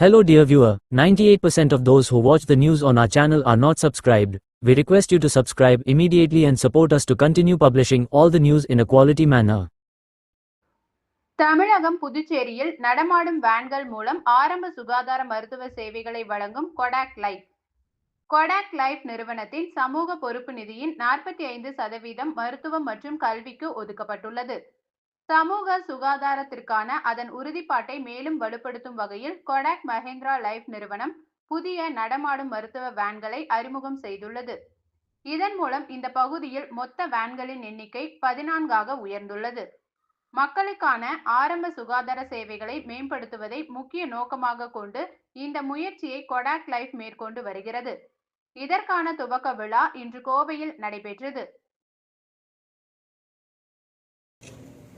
Hello dear viewer, 98% of those who watch the news on our channel are not subscribed. We request you to subscribe immediately and support us to continue publishing all the news in a quality manner. தமிழகம் புதுச்சேரியில் நடமாடும் வேன்கள் மூலம் ஆரம்ப சுகாதார மருத்துவ சேவைகளை வழங்கும் Kotak life Kotak life நிறுவனத்தின் சமூக பொறுப்பு நிதியின் நாற்பத்தி ஐந்து சதவீதம் மருத்துவம் மற்றும் கல்விக்கு ஒதுக்கப்பட்டுள்ளது சமூக சுகாதாரத்திற்கான அதன் உறுதிப்பாட்டை மேலும் வலுப்படுத்தும் வகையில் கொடாக் மஹேந்திரா லைஃப் நிறுவனம் புதிய நடமாடும் மருத்துவ வேன்களை அறிமுகம் செய்துள்ளது. இதன் மூலம் இந்த பகுதியில் மொத்த வேன்களின் எண்ணிக்கை பதினான்காக உயர்ந்துள்ளது. மக்களுக்கான ஆரம்ப சுகாதார சேவைகளை மேம்படுத்துவதை முக்கிய நோக்கமாக கொண்டு இந்த முயற்சியை கொடாக் லைஃப் மேற்கொண்டு வருகிறது. இதற்கான துவக்க விழா இன்று கோவையில் நடைபெற்றது.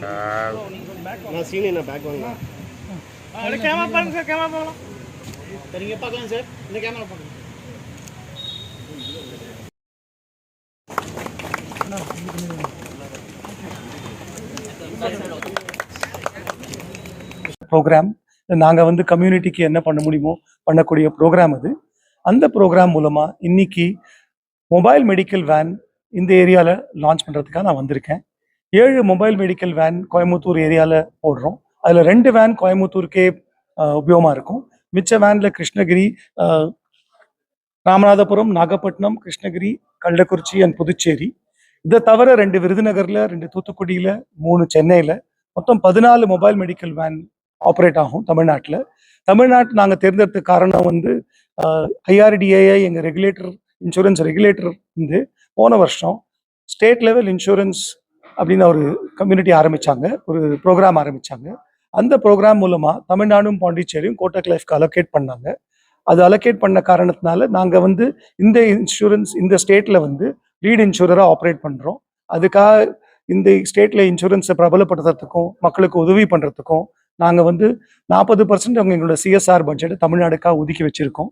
நான் சீனியர் நான் பேக் வாங்க? அதில் கேமரா பாருங்க சார் கேமரா பார்க்கலாம். சரிங்க பார்க்கலாம் சார் இந்த கேமரா பார்க்கலாம். ப்ரோக்ராம் நாங்கள் வந்து கம்யூனிட்டிக்கு என்ன பண்ண முடியுமோ பண்ணக்கூடிய ப்ரோக்ராம் அது. அந்த ப்ரோக்ராம் மூலமாக இன்னைக்கு மொபைல் மெடிக்கல் வேன் இந்த ஏரியாவில் லான்ச் பண்ணுறதுக்காக நான் வந்திருக்கேன். ஏழு மொபைல் மெடிக்கல் வேன் கோயம்புத்தூர் ஏரியாவில் போடுறோம். அதில் ரெண்டு வேன் கோயம்புத்தூருக்கே உபயோகமாக இருக்கும். மிச்ச வேனில் கிருஷ்ணகிரி ராமநாதபுரம் நாகப்பட்டினம் கிருஷ்ணகிரி கள்ளக்குறிச்சி அண்ட் புதுச்சேரி. இதை தவிர ரெண்டு விருதுநகரில் ரெண்டு தூத்துக்குடியில் மூணு சென்னையில் மொத்தம் பதினாலு மொபைல் மெடிக்கல் வேன் ஆப்ரேட் ஆகும் தமிழ்நாட்டில். தமிழ்நாட்டு நாங்கள் தேர்ந்தெடுத்த காரணம் வந்து ஐஆர்டிஏஐ எங்கள் ரெகுலேட்டர் இன்சூரன்ஸ் ரெகுலேட்டர் வந்து போன வருஷம் ஸ்டேட் லெவல் இன்சூரன்ஸ் அப்படின்னு ஒரு கம்யூனிட்டி ஆரம்பித்தாங்க ஒரு ப்ரோக்ராம் ஆரம்பிச்சாங்க. அந்த ப்ரோக்ராம் மூலமாக தமிழ்நாடும் பாண்டிச்சேரியும் கோட்டக் லைஃப்க்கு அலோகேட் பண்ணாங்க. அது அலோகேட் பண்ண காரணத்தினால நாங்கள் வந்து இந்த இன்சூரன்ஸ் இந்த ஸ்டேட்டில் வந்து லீட் இன்சூரராக ஆப்ரேட் பண்ணுறோம் அதுக்காக இந்த ஸ்டேட்டில் இன்சூரன்ஸை பிரபலப்படுத்துறதுக்கும் மக்களுக்கு உதவி பண்ணுறதுக்கும் நாங்கள் வந்து நாற்பது பர்சன்ட் அவங்க எங்களோட சிஎஸ்ஆர் பட்ஜெட்டை தமிழ்நாடுக்காக ஒதுக்கி வச்சுருக்கோம்.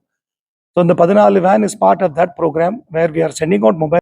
ஸோ இந்த பதினாலு van is part of that program where we are sending out mobile